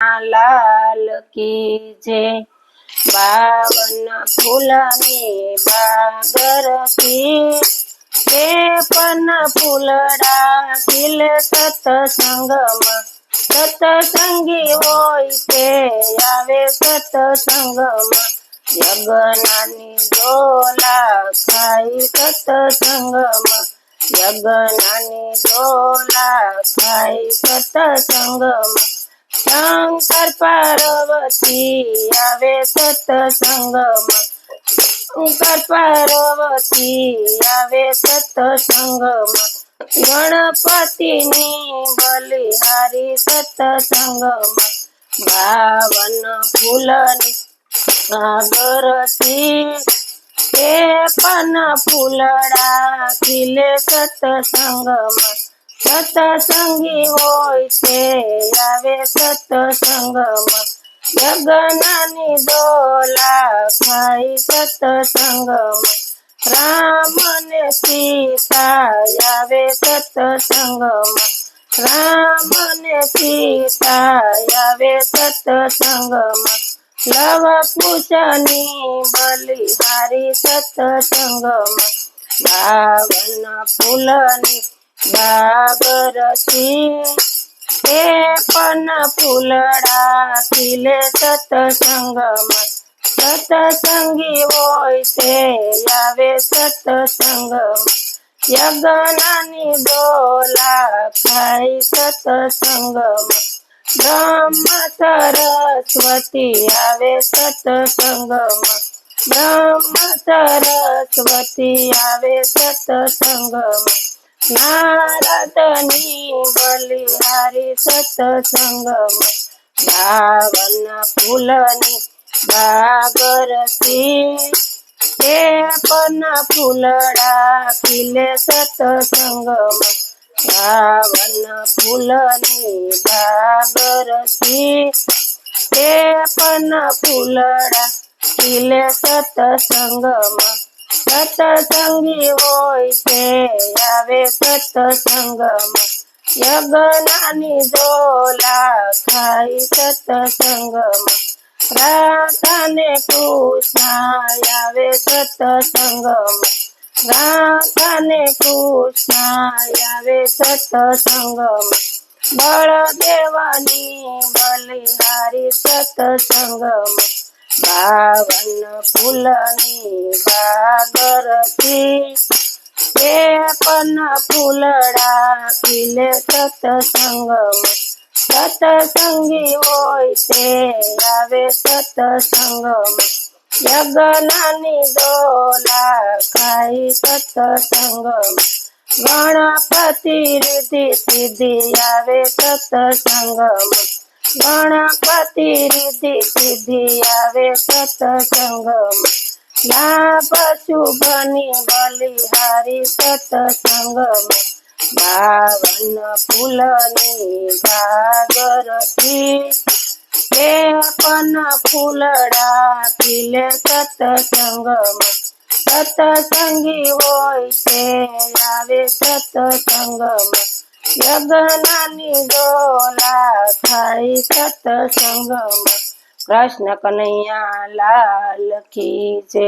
લાલ કી બાવન ફૂલની બાગર કી તે પન ફૂલડા ખીલે સતસંગમાં સતસંગી હોય તે આવે સતસંગમાં. યજ્ઞાની ડોલા ખાઈ સતસંગમાં. યજ્ઞાની ડોલા ખાઈ સતસંગમાં. પાર્વતી આવે સતસંગમાં. શંકર પાર્વતી આવે સતસંગમાં. ગણપતિની બલિહારી સતસંગમાં. બાવન ફૂલની આગરથી તે પન ફૂલડા ખીલે સતસંગમાં. સતસંગી હોય તે આવે સતસંગમાં. યજ્ઞની ડોલા ખાઈ સતસંગમાં રામ ને સીતા આવે સતસંગમાં રામ ને સીતા આવે સતસંગમાં લવ પૂજની બલિહારી સતસંગમાં બાવન ફૂલની બાબરસી તે પણ ફૂલડા ખીલે સતસંગમાં. સતસંગી હોય તે આવે સતસંગમાં. યજ્ઞની ડોલા ખાઈ સતસંગમાં. બ્રહ્મ સરસ્વતી આવે સતસંગમાં. બ્રહ્મ સરસ્વતી આવે સતસંગમાં. નારદની બલિહારી સતસંગમાં બાવન ફૂલની બાગરસી તે પણ ફૂલડા ખીલે સતસંગમાં બાવન ફૂલની બાગરસી તે પણ ફૂલડા ખીલે સતસંગમાં સતસંગી હોય છે, આવે સતસંગમાં. યજ્ઞાની ડોલા ખાઈ સતસંગમાં. રાધાને કૃષ્ણ આવે સતસંગમાં. રાધાને કૃષ્ણ આવે સતસંગમાં. બળદેવની બલિહારી સતસંગમાં. બાવન ફૂલની બાગરતી એ પણ ફૂલડા ખીલે સતસંગમાં, સતસંગી હોય તે આવે સતસંગમાં. યજ્ઞની દોલા ખાઈ સતસંગમાં. ગણપતિ રીતિ સિદ્ધિ આવે સતસંગમાં. ગણપતિ રીતિ સિદ્ધિ આવે સતસંગમાં. પશુ બની બલિહારી સતસંગમાં. બાવન ફૂલની ભાગરથી પણ ફૂલડા ખીલે સતસંગમાં. સતસંગી હોય તે આવે સતસંગમાં. યજ્ઞની ડોલા ખાઈ સતસંગમાં કૃષ્ણ કનૈયા લાલ કી જય.